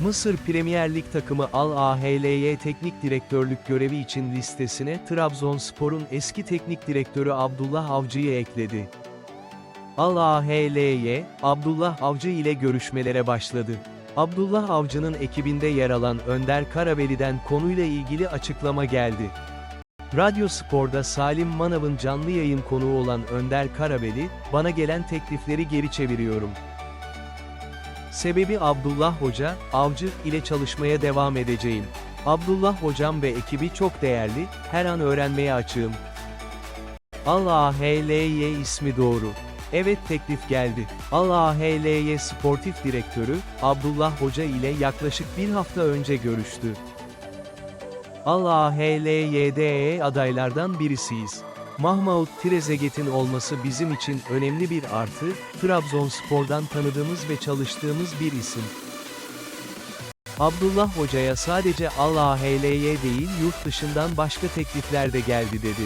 Mısır Premier Lig takımı Al-Ahly teknik direktörlük görevi için listesine Trabzonspor'un eski teknik direktörü Abdullah Avcı'yı ekledi. Al-Ahly, Abdullah Avcı ile görüşmelere başladı. Abdullah Avcı'nın ekibinde yer alan Önder Karaveli'den konuyla ilgili açıklama geldi. Radyo Spor'da Salim Manav'ın canlı yayın konuğu olan Önder Karaveli, bana gelen teklifleri geri çeviriyorum. Sebebi Abdullah Hoca, Avcı ile çalışmaya devam edeceğim. Abdullah Hocam ve ekibi çok değerli, her an öğrenmeye açığım. Allah ismi doğru. Evet teklif geldi. Allah sportif direktörü, Abdullah Hoca ile yaklaşık bir hafta önce görüştü. Allah adaylardan birisiyiz. Mahmut Trezeguet'in olması bizim için önemli bir artı, Trabzonspor'dan tanıdığımız ve çalıştığımız bir isim. Abdullah Hoca'ya sadece Allah değil yurt dışından başka teklifler de geldi dedi.